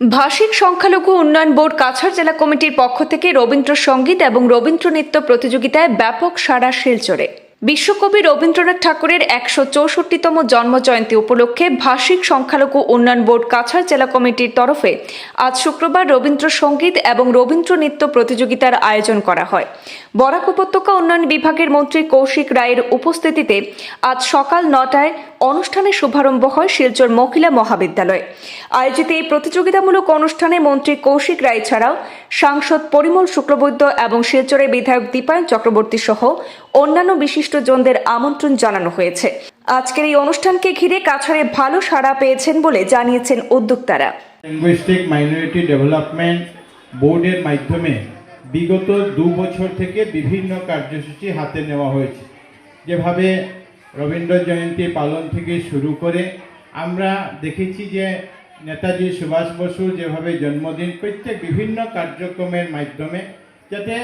ভাষিক সংখ্যালঘু উন্নয়ন বোর্ড কাছাড় জেলা কমিটির পক্ষ থেকে রবীন্দ্রসঙ্গীত এবং রবীন্দ্র নৃত্য প্রতিযোগিতায় ব্যাপক সাড়া শিলচরে বিশ্বকবি রবীন্দ্রনাথ ঠাকুরের একশো চৌষট্টিতম জন্মজয়ন্তী উপলক্ষে ভাষিক সংখ্যালঘু উন্নয়ন বোর্ড কাছাড় জেলা কমিটির তরফে আজ শুক্রবার রবীন্দ্রসঙ্গীত এবং রবীন্দ্র নৃত্য প্রতিযোগিতার আয়োজন করা হয়। বরাক উপত্যকা উন্নয়ন বিভাগের মন্ত্রী কৌশিক রায়ের উপস্থিতিতে আজ সকাল নটায় অনুষ্ঠানের শুভারম্ভ হয় শিলচর মহিলা মহাবিদ্যালয়ে। আয়োজিত এই প্রতিযোগিতামূলক অনুষ্ঠানে মন্ত্রী কৌশিক রায় ছাড়াও সাংসদ পরিমল শুক্লবৈদ্য এবং শিলচরের বিধায়ক দীপায়ন চক্রবর্তী সহ অন্যান্য বিশিষ্টজনদের আমন্ত্রণ জানানো হয়েছে। আজকের এই অনুষ্ঠানকে ঘিরে কাছাড়ে ভালো সাড়া পেয়েছেন বলে জানিয়েছেন উদ্যোক্তারা। লিঙ্গুইস্টিক মাইনরিটি ডেভেলপমেন্ট বোর্ডের মাধ্যমে বিগত দু বছর থেকে বিভিন্ন কার্যসূচি হাতে নেওয়া হয়েছে। যেভাবে রবীন্দ্র জয়ন্তী পালন থেকে শুরু করে আমরা দেখেছি যে নেতাজি সুভাষ বসুর যেভাবে জন্মদিন প্রত্যেক বিভিন্ন কার্যক্রমের মাধ্যমে যাতে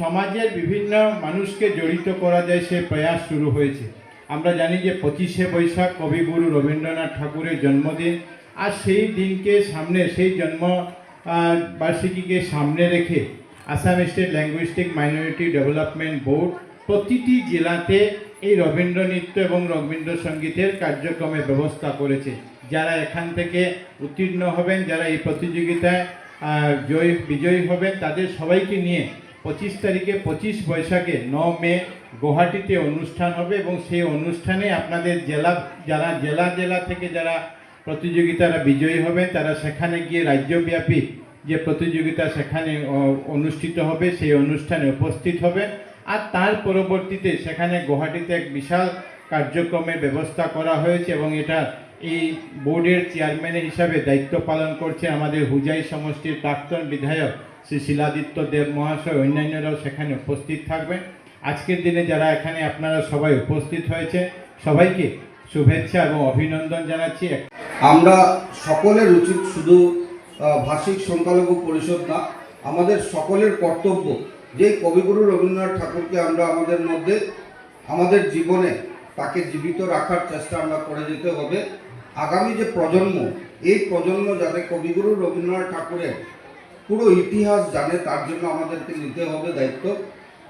সমাজের বিভিন্ন মানুষকে জড়িত করা যায়, সে প্রয়াস শুরু হয়েছে। আমরা জানি যে পঁচিশে বৈশাখ কবিগুরু রবীন্দ্রনাথ ঠাকুরের জন্মদিন, আর সেই দিনকে সামনে, সেই জন্ম বার্ষিকীকে সামনে রেখে Assam state linguistic minority development board প্রতিটি জেলাতে এই রবীন্দ্র নৃত্য এবং রবীন্দ্র সঙ্গীতের কার্যক্রমের ব্যবস্থা করেছে। যারা এখান থেকে উত্তীর্ণ হবেন, যারা এই প্রতিযোগিতায় জয়ী, বিজয়ী হবেন, তাদের সবাইকে নিয়ে পঁচিশ তারিখে, পঁচিশ বৈশাখে ন মে গুয়াহাটিতে অনুষ্ঠান হবে এবং সেই অনুষ্ঠানে আপনাদের জেলা, যারা জেলা জেলা থেকে যারা প্রতিযোগিতারা বিজয়ী হবেন, তারা সেখানে গিয়ে রাজ্যব্যাপী যে প্রতিযোগিতা সেখানে অনুষ্ঠিত হবে, সেই অনুষ্ঠানে উপস্থিত হবেন। আর তার পরবর্তীতে সেখানে গুয়াহাটিতে এক বিশাল কার্যক্রমের ব্যবস্থা করা হয়েছে এবং এটা এই বোর্ডের চেয়ারম্যান হিসাবে দায়িত্ব পালন করছে আমাদের হুজাই সমষ্টির প্রাক্তন বিধায়ক শ্রী শিলাদিত্য দেব মহাশয়, অন্যান্যরাও সেখানে উপস্থিত থাকবেন। আজকের দিনে যারা এখানে আপনারা সবাই উপস্থিত হয়েছে, সবাইকে শুভেচ্ছা এবং অভিনন্দন জানাচ্ছি। আমরা সকলের উচিত শুধু ভাষিক সংখ্যালঘু পরিষদ না, আমাদের সকলের কর্তব্য যে কবিগুরু রবীন্দ্রনাথ ঠাকুরকে আমরা আমাদের মধ্যে, আমাদের জীবনে তাকে জীবিত রাখার চেষ্টা আমরা করে যেতে হবে। আগামী যে প্রজন্ম, এই প্রজন্ম যাতে কবিগুরু রবীন্দ্রনাথ ঠাকুরের পুরো ইতিহাস জানে, তার জন্য আমাদেরকে নিতে হবে দায়িত্ব।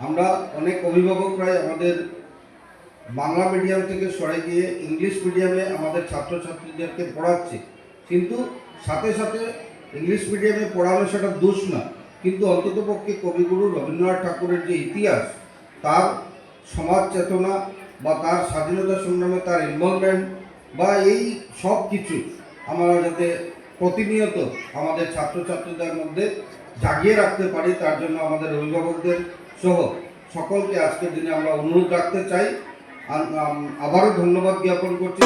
আমরা অনেক অভিভাবকরাই আমাদের বাংলা মিডিয়াম থেকে সরে গিয়ে ইংলিশ মিডিয়ামে আমাদের ছাত্রছাত্রীদেরকে পড়াচ্ছে। কিন্তু সাথে সাথে ইংলিশ মিডিয়ামে পড়ানো সেটা দোষ না। কিন্তু অন্ততপক্ষে কবিগুরু রবীন্দ্রনাথ ঠাকুরের যে ইতিহাস, তার সমাজ চেতনা বা তার স্বাধীনতা সংগ্রামে তার ইনভলভমেন্ট বা এই সব কিছু আমরা যাতে প্রতিনিয়ত আমাদের ছাত্রছাত্রীদের মধ্যে জাগিয়ে রাখতে পারি, তার জন্য আমাদের অভিভাবকদের সহ সকলকে আজকের দিনে আমরা অনুরোধ রাখতে চাই। আবারও ধন্যবাদ জ্ঞাপন করছি।